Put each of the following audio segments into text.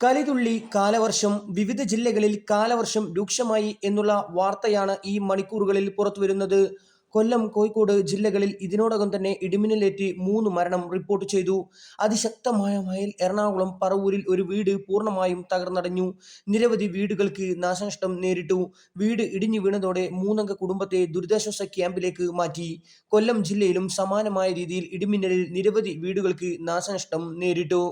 കലിതുള്ളി കാലവർഷം വിവിധ ജില്ലകളിൽ കാലവർഷം രൂക്ഷമായി എന്നുള്ള വാർത്തയാണ് ഈ മണിക്കൂറുകളിൽ പുറത്തുവരുന്നത്. കൊല്ലം കോഴിക്കോട് ജില്ലകളിൽ ഇതിനോടകം തന്നെ ഇടിമിന്നലേറ്റ് മൂന്ന് മരണം റിപ്പോർട്ട് ചെയ്തു. അതിശക്തമായ മഴയിൽ എറണാകുളം പറവൂരിൽ ഒരു വീട് പൂർണമായും തകർന്നടഞ്ഞു. നിരവധി വീടുകൾക്ക് നാശനഷ്ടം നേരിട്ടു. വീട് ഇടിഞ്ഞു വീണതോടെ മൂന്നംഗ കുടുംബത്തെ ദുരിതാശ്വാസ ക്യാമ്പിലേക്ക് മാറ്റി. കൊല്ലം ജില്ലയിലും സമാനമായ രീതിയിൽ ഇടിമിന്നലിൽ നിരവധി വീടുകൾക്ക് നാശനഷ്ടം നേരിട്ടു.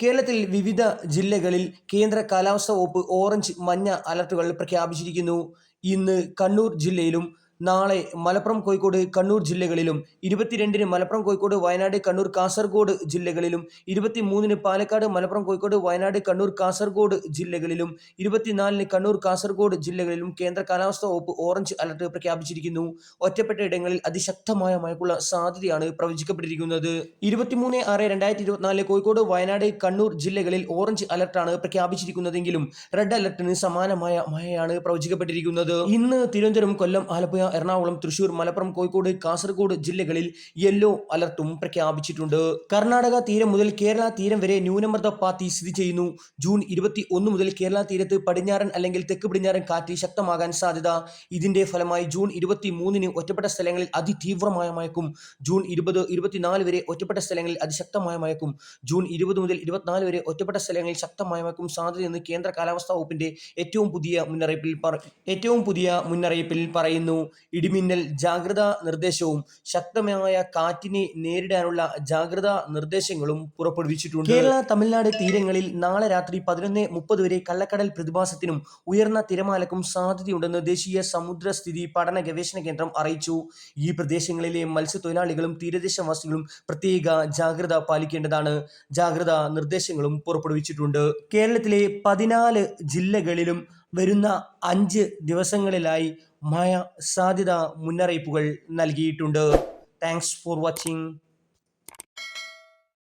കേരളത്തിൽ വിവിധ ജില്ലകളിൽ കേന്ദ്ര കാലാവസ്ഥാ വകുപ്പ് ഓറഞ്ച് മഞ്ഞ അലർട്ടുകൾ പ്രഖ്യാപിച്ചിരിക്കുന്നു. ഇന്ന് കണ്ണൂർ ജില്ലയിലും നാളെ മലപ്പുറം കോഴിക്കോട് കണ്ണൂർ ജില്ലകളിലും ഇരുപത്തിരണ്ടിന് മലപ്പുറം കോഴിക്കോട് വയനാട് കണ്ണൂർ കാസർഗോഡ് ജില്ലകളിലും ഇരുപത്തിമൂന്നിന് പാലക്കാട് മലപ്പുറം കോഴിക്കോട് വയനാട് കണ്ണൂർ കാസർഗോഡ് ജില്ലകളിലും ഇരുപത്തിനാലിന് കണ്ണൂർ കാസർഗോഡ് ജില്ലകളിലും കേന്ദ്ര കാലാവസ്ഥാ വകുപ്പ് ഓറഞ്ച് അലർട്ട് പ്രഖ്യാപിച്ചിരിക്കുന്നു. ഒറ്റപ്പെട്ട ഇടങ്ങളിൽ അതിശക്തമായ മഴയ്ക്കുള്ള സാധ്യതയാണ് പ്രവചിക്കപ്പെട്ടിരിക്കുന്നത്. ഇരുപത്തിമൂന്ന് ആറ് രണ്ടായിരത്തി ഇരുപത്തിനാലിൽ കോഴിക്കോട് വയനാട് കണ്ണൂർ ജില്ലകളിൽ ഓറഞ്ച് അലർട്ടാണ് പ്രഖ്യാപിച്ചിരിക്കുന്നതെങ്കിലും റെഡ് അലർട്ടിന് സമാനമായ മഴയാണ് പ്രവചിക്കപ്പെട്ടിരിക്കുന്നത്. ഇന്ന് തിരുവനന്തപുരം കൊല്ലം ആലപ്പുഴ എറണാകുളം തൃശൂർ മലപ്പുറം കോഴിക്കോട് കാസർഗോഡ് ജില്ലകളിൽ യെല്ലോ അലർട്ടും പ്രഖ്യാപിച്ചിട്ടുണ്ട്. കർണാടക തീരം മുതൽ കേരള തീരം വരെ ന്യൂനമർദ്ദ പാത്തി സ്ഥിതി ചെയ്യുന്നു. ജൂൺ ഇരുപത്തി ഒന്ന് മുതൽ കേരള തീരത്ത് പടിഞ്ഞാറൻ അല്ലെങ്കിൽ തെക്ക് പടിഞ്ഞാറൻ കാറ്റ് ശക്തമാകാൻ സാധ്യത. ഇതിന്റെ ഫലമായി ജൂൺ ഇരുപത്തി മൂന്നിന് ഒറ്റപ്പെട്ട സ്ഥലങ്ങളിൽ അതിതീവ്രമായ മഴക്കും ജൂൺ ഇരുപത് ഇരുപത്തിനാല് വരെ ഒറ്റപ്പെട്ട സ്ഥലങ്ങളിൽ അതിശക്തമായ മഴക്കും ജൂൺ ഇരുപത് മുതൽ ഇരുപത്തിനാല് വരെ ഒറ്റപ്പെട്ട സ്ഥലങ്ങളിൽ ശക്തമായ മഴക്കും സാധ്യതയെന്ന് കേന്ദ്ര കാലാവസ്ഥാ വകുപ്പിന്റെ ഏറ്റവും പുതിയ മുന്നറിയിപ്പിൽ ഏറ്റവും പുതിയ മുന്നറിയിപ്പിൽ പറയുന്നു. ഇടിമിന്നൽ ജാഗ്രതാ നിർദ്ദേശവും ശക്തമായ കാറ്റിനെ നേരിടാനുള്ള ജാഗ്രതാ നിർദ്ദേശങ്ങളും പുറപ്പെടുവിച്ചിട്ടുണ്ട്. കേരള തമിഴ്നാട് തീരങ്ങളിൽ നാളെ രാത്രി പതിനൊന്ന് മുപ്പത് വരെ കള്ളക്കടൽ പ്രതിഭാസത്തിനും ഉയർന്ന തിരമാലക്കും സാധ്യതയുണ്ടെന്ന് ദേശീയ സമുദ്രസ്ഥിതി പഠന ഗവേഷണ കേന്ദ്രം അറിയിച്ചു. ഈ പ്രദേശങ്ങളിലെ മത്സ്യത്തൊഴിലാളികളും തീരദേശവാസികളും പ്രത്യേക ജാഗ്രത പാലിക്കേണ്ടതാണ്. ജാഗ്രതാ നിർദ്ദേശങ്ങളും പുറപ്പെടുവിച്ചിട്ടുണ്ട്. കേരളത്തിലെ പതിനാല് ജില്ലകളിലും വരുന്ന അഞ്ച് ദിവസങ്ങളിലായി മഴ സാധ്യത മുന്നറിയിപ്പുകൾ നൽകിയിട്ടുണ്ട്. Thanks for watching